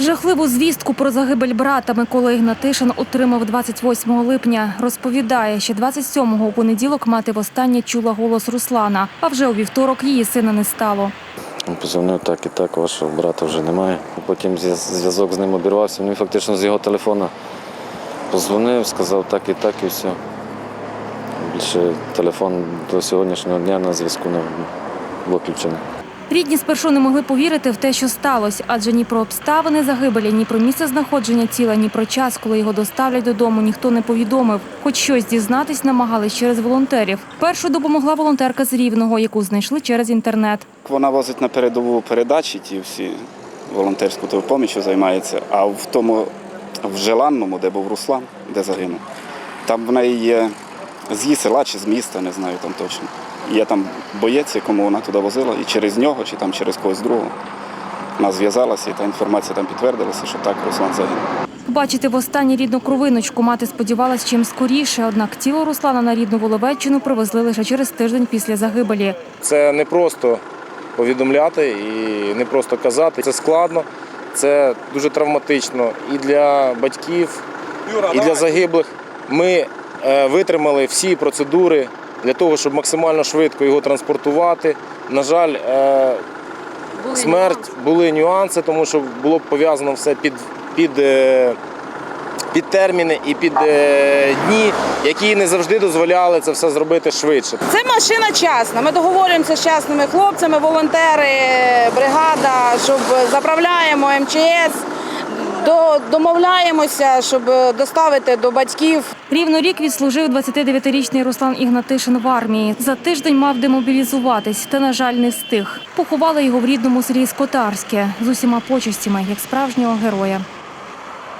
Жахливу звістку про загибель брата Микола Ігнатишин отримав 28 липня. Розповідає, що 27-го у понеділок мати востаннє чула голос Руслана, а вже у вівторок її сина не стало. Він Позвонив так і так, вашого брата вже немає. Потім зв'язок з ним обірвався. Він фактично з його телефона позвонив, сказав так і так, і все. Більше телефон до сьогоднішнього дня на зв'язку не виключений. Рідні спершу не могли повірити в те, що сталося, адже ні про обставини загибелі, ні про місце знаходження тіла, ні про час, коли його доставлять додому, ніхто не повідомив. Хоч щось дізнатись намагались через волонтерів. Першу допомогла волонтерка з Рівного, яку знайшли через інтернет. Вона возить на передову передачі, ті всі волонтерську допомогу займається. А в тому в Желанному, де був Руслан, де загинув, там в неї є з її села чи з міста, не знаю там точно. Є там боєць, якому вона туди возила, і через нього, чи там через когось другого. Вона зв'язалася, і та інформація там підтвердилася, що так Руслан загинув. Бачити востаннє рідну кровиночку мати сподівалась чим скоріше, однак тіло Руслана на рідну Воловеччину привезли лише через тиждень після загибелі. Це не просто повідомляти і не просто казати. Це складно, це дуже травматично і для батьків, і для загиблих. Ми витримали всі процедури для того, щоб максимально швидко його транспортувати. На жаль, е, смерть були нюанси, тому що було б пов'язано все під, під, е, під терміни і під е, дні, які не завжди дозволяли це все зробити швидше. Це машина частна. Ми договорюємося з частними хлопцями, волонтери, бригада, щоб заправляємо МЧС, домовляємося, щоб доставити до батьків. Рівно рік відслужив 29-річний Руслан Ігнатишин в армії. За тиждень мав демобілізуватись, та, на жаль, не встиг. Поховали його в рідному селі Скотарське з усіма почестями, як справжнього героя.